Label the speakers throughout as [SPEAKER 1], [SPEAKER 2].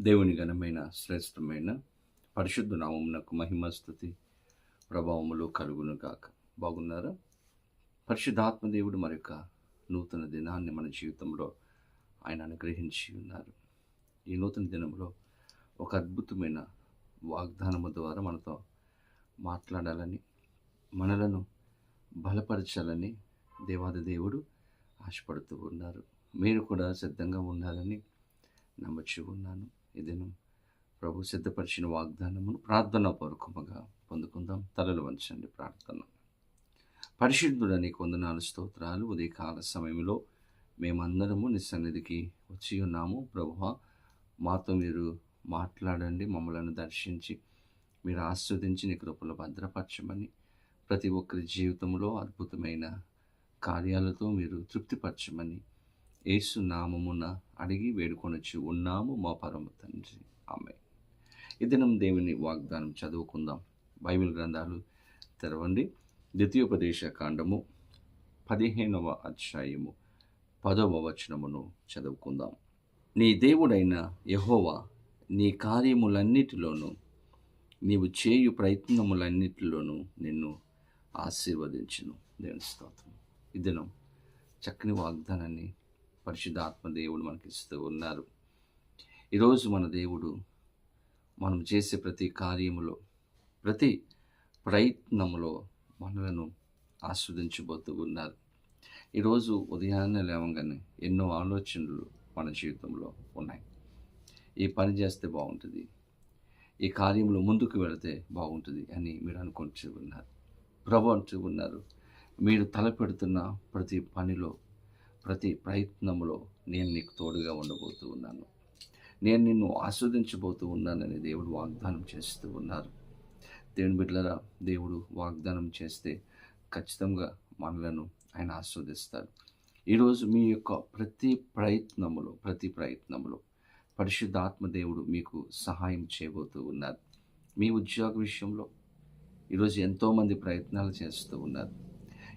[SPEAKER 1] దేవుని ఘనమైన శ్రేష్టమైన పరిశుద్ధ నామమునకు మహిమస్థుతి ప్రభావములు కలుగును కాక బాగున్నారా? పరిశుద్ధాత్మ దేవుడు మరొక నూతన దినాన్ని మన జీవితంలో ఆయన అనుగ్రహించి ఉన్నారు. ఈ నూతన దినంలో ఒక అద్భుతమైన వాగ్దానము ద్వారా మనతో మాట్లాడాలని మనలను బలపరచాలని దేవాది దేవుడు ఆశపడుతూ ఉన్నారు. మీరు కూడా సిద్ధంగా ఉండాలని నమ్మచ్చు ఉన్నాను. ఇదేను ప్రభు సిద్ధపరిచిన వాగ్దానమును ప్రార్థన పూర్వకముగా పొందుకుందాం. తలలు వంచండి ప్రార్థన. పరిశుద్ధుడని కొందనాలు స్తోత్రాలు. ఉదయకాల సమయంలో మేమందరము నీ సన్నిధికి వచ్చి ఉన్నాము. ప్రభు మాతో మీరు మాట్లాడండి మమ్మలను దర్శించి మీరు ఆస్వాదించి నీ కృపలో భద్రపరచమని ప్రతి ఒక్కరి జీవితంలో అద్భుతమైన కార్యాలతో మీరు తృప్తిపరచమని యేసు నామమున అడిగి వేడుకొనొచ్చి. ఉన్నాము మా పరమ తండ్రి. ఆమె ఈ దినం దేవుని వాగ్దానం చదువుకుందాం. బైబిల్ గ్రంథాలు తెరవండి. ద్వితీయోపదేశ కాండము పదిహేనవ అధ్యాయము పదవ వచనమును చదువుకుందాం. నీ దేవుడైన యహోవా నీ కార్యములన్నిటిలోనూ నీవు చేయు ప్రయత్నములన్నిటిలోనూ నిన్ను ఆశీర్వదించును. దేవుని స్తోత్రం. ఈ దినం చక్కని వాగ్దానాన్ని పరిశుద్ధాత్మ దేవుడు మనకి ఇస్తూ ఉన్నారు. ఈరోజు మన దేవుడు మనం చేసే ప్రతి కార్యములో ప్రతి ప్రయత్నములో మనలను ఆస్వాదించబోతూ ఉన్నారు. ఈరోజు ఉదయాన్నే లేవగానే ఎన్నో ఆలోచనలు మన జీవితంలో ఉన్నాయి. ఈ పని చేస్తే బాగుంటుంది. ఈ కార్యంలో ముందుకు వెళితే బాగుంటుంది అని మీరు అనుకుంటూ ఉన్నారు. ప్రభు అంటూ ఉన్నారు మీరు తలపెడుతున్న ప్రతి పనిలో ప్రతి ప్రయత్నంలో నేను నీకు తోడుగా ఉండబోతూ ఉన్నాను. నేను నిన్ను ఆస్వాదించబోతూ ఉన్నానని దేవుడు వాగ్దానం చేస్తూ ఉన్నారు. దేవుని బిడ్డలరా దేవుడు వాగ్దానం చేస్తే ఖచ్చితంగా మనలను ఆయన ఆస్వాదిస్తారు. ఈరోజు మీ యొక్క ప్రతి ప్రయత్నములో ప్రతి ప్రయత్నములో పరిశుద్ధాత్మ దేవుడు మీకు సహాయం చేయబోతూ ఉన్నారు. మీ ఉద్యోగ విషయంలో ఈరోజు ఎంతోమంది ప్రయత్నాలు చేస్తూ ఉన్నారు.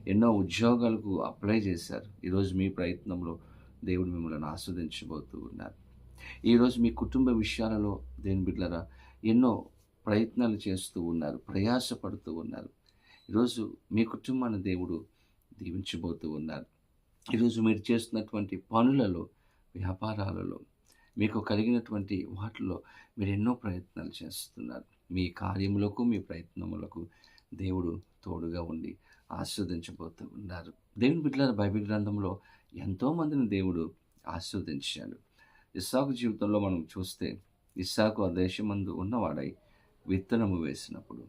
[SPEAKER 1] ఎన్నో ఉద్యోగాలకు అప్లై చేశారు. ఈరోజు మీ ప్రయత్నంలో దేవుడు మిమ్మల్ని ఆస్వాదించబోతూ ఉన్నారు. ఈరోజు మీ కుటుంబ విషయాలలో దేని బిడ్డలరా ఎన్నో ప్రయత్నాలు చేస్తూ ఉన్నారు ప్రయాసపడుతూ ఉన్నారు. ఈరోజు మీ కుటుంబాన్ని దేవుడు దీవించబోతూ ఉన్నారు. ఈరోజు మీరు చేస్తున్నటువంటి పనులలో వ్యాపారాలలో మీకు కలిగినటువంటి వాటిలో మీరు ఎన్నో ప్రయత్నాలు చేస్తున్నారు. మీ కార్యములకు మీ ప్రయత్నములకు దేవుడు తోడుగా ఉండి ఆస్వాదించబోతూ ఉన్నారు దేవుని బిడ్డల బైబిల్ గ్రంథంలో ఎంతోమందిని దేవుడు ఆస్వాదించాడు ఇస్సాకు జీవితంలో మనం చూస్తే ఇస్సాకు ఆ దేశమందు ఉన్నవాడై విత్తనము వేసినప్పుడు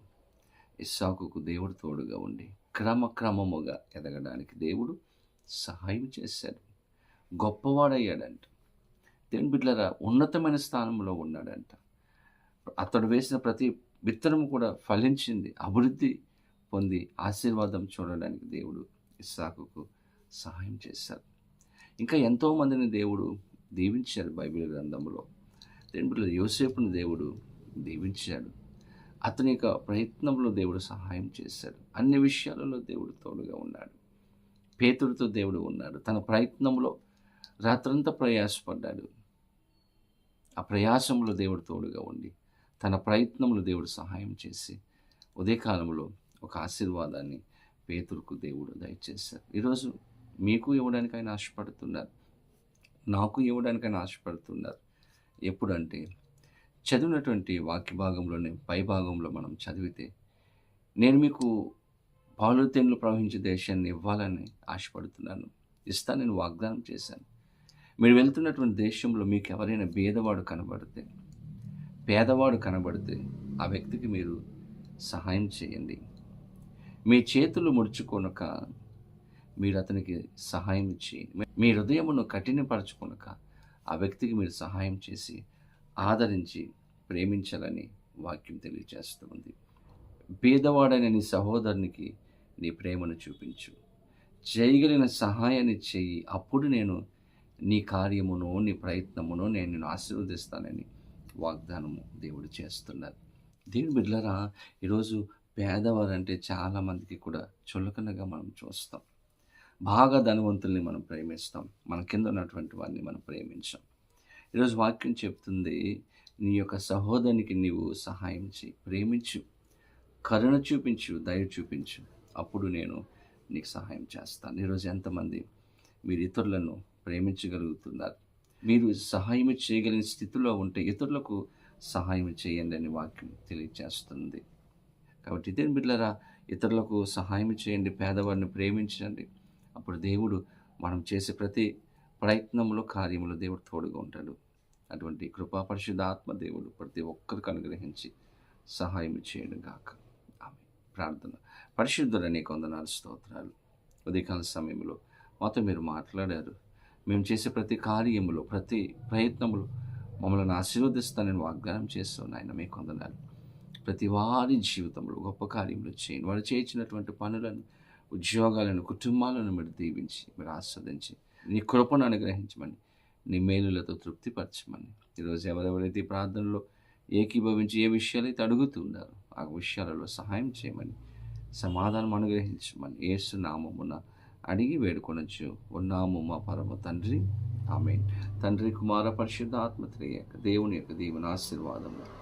[SPEAKER 1] ఇస్సాకుకు దేవుడు తోడుగా ఉండి క్రమక్రమముగా ఎదగడానికి దేవుడు సహాయం చేశాడు. గొప్పవాడయ్యాడంట. దేవుని బిడ్డలరా ఉన్నతమైన స్థానంలో ఉన్నాడంట. అతడు వేసిన ప్రతి విత్తనము కూడా ఫలించింది అభివృద్ధి పొంది ఆశీర్వాదం చూడడానికి దేవుడు ఇస్సాకుకు సహాయం చేశారు. ఇంకా ఎంతోమందిని దేవుడు దీవించారు బైబిల్ గ్రంథంలో. దేవుని బిడ్డల యోసేపుని దేవుడు దీవించాడు. అతని యొక్క ప్రయత్నంలో దేవుడు సహాయం చేశాడు. అన్ని విషయాలలో దేవుడు తోడుగా ఉన్నాడు. పేతుడితో దేవుడు ఉన్నాడు. తన ప్రయత్నంలో రాత్రంతా ప్రయాసపడ్డాడు. ఆ ప్రయాసంలో దేవుడు తోడుగా ఉండి తన ప్రయత్నంలో దేవుడు సహాయం చేసి ఉదయకాలంలో ఒక ఆశీర్వాదాన్ని పేతురుకు దేవుడు దయచేశారు. ఈరోజు మీకు ఇవ్వడానికి ఆయన ఆశపడుతున్నారు. నాకు ఇవ్వడానికి ఆయన ఆశపడుతున్నారు. ఎప్పుడంటే చదివినటువంటి వాక్య భాగంలోనే పై భాగంలో మనం చదివితే నేను మీకు పాలుతెన్లు ప్రవహించే దేశాన్ని ఇవ్వాలని ఆశపడుతున్నాను. ఇస్తా నేను వాగ్దానం చేశాను. మీరు వెళ్తున్నటువంటి దేశంలో మీకు ఎవరైనా భేదవాడు కనబడితే పేదవాడు కనబడితే ఆ వ్యక్తికి మీరు సహాయం చేయండి. మీ చేతులు ముడుచుకొనక మీరు అతనికి సహాయం ఇచ్చి మీ హృదయమును కఠినపరచుకొనక ఆ వ్యక్తికి మీరు సహాయం చేసి ఆదరించి ప్రేమించాలని వాక్యం తెలియజేస్తుంది పేదవాడైన నీ సహోదరునికి నీ ప్రేమను చూపించు. చేయగలిగిన సహాయాన్ని చేయి. అప్పుడు నేను నీ కార్యమును నీ ప్రయత్నమును నేను నిన్ను ఆశీర్వదిస్తానని వాగ్దానము దేవుడు చేస్తున్నారు. దేవుని బిడ్డలరా ఈరోజు పేదవారంటే చాలామందికి కూడా చులకనగా మనం చూస్తాం. బాగా ధనవంతుల్ని మనం ప్రేమిస్తాం. మన కింద ఉన్నటువంటి వారిని మనం ప్రేమించాం. ఈరోజు వాక్యం చెప్తుంది నీ యొక్క సహోదరునికి నీవు సహాయం చేయి ప్రేమించు కరుణ చూపించు దయ చూపించు. అప్పుడు నేను నీకు సహాయం చేస్తాను. ఈరోజు ఎంతమంది మీరు ఇతరులను ప్రేమించగలుగుతున్నారు? మీరు సహాయం చేయగలిగిన స్థితిలో ఉంటే ఇతరులకు సహాయం చేయండి అని వాక్యం తెలియజేస్తుంది. కాబట్టి దేని బిడ్డలరా? ఇతరులకు సహాయం చేయండి పేదవారిని ప్రేమించండి. అప్పుడు దేవుడు మనం చేసే ప్రతి ప్రయత్నంలో కార్యములో దేవుడు తోడుగా ఉంటాడు. అటువంటి కృపా పరిశుద్ధ ఆత్మ దేవుడు ప్రతి ఒక్కరికి అనుగ్రహించి సహాయం చేయడం కాక ఆమె ప్రార్థన. పరిశుద్ధులని కొందనాలు స్తోత్రాలు. ఉదయకాల సమయంలో మాతో మీరు మాట్లాడారు. మేము చేసే ప్రతి కార్యములో ప్రతి ప్రయత్నములో మమ్మల్ని ఆశీర్వదిస్తానని వాగ్దానం చేస్తున్నాయన ఆయన మీ కొందనాలు. ప్రతి వారి జీవితంలో గొప్ప కార్యములు చేయండి. వారు చేసినటువంటి పనులను ఉద్యోగాలను కుటుంబాలను మీరు దీవించి మీరు ఆస్వాదించి నీ కృపను అనుగ్రహించమని నీ మేలులతో తృప్తిపరచమని. ఈరోజు ఎవరెవరైతే ప్రార్థనలో ఏకీభవించి ఏ విషయాలు అయితే అడుగుతున్నారో ఆ విషయాలలో సహాయం చేయమని సమాధానం అనుగ్రహించమని ఏసు నామమున అడిగి వేడుకొనొచ్చు. ఉన్నాము మా పరమ తండ్రి. ఆమె తండ్రి కుమార పరిశుద్ధ ఆత్మత్రేయ దేవుని యొక్క దేవుని ఆశీర్వాదము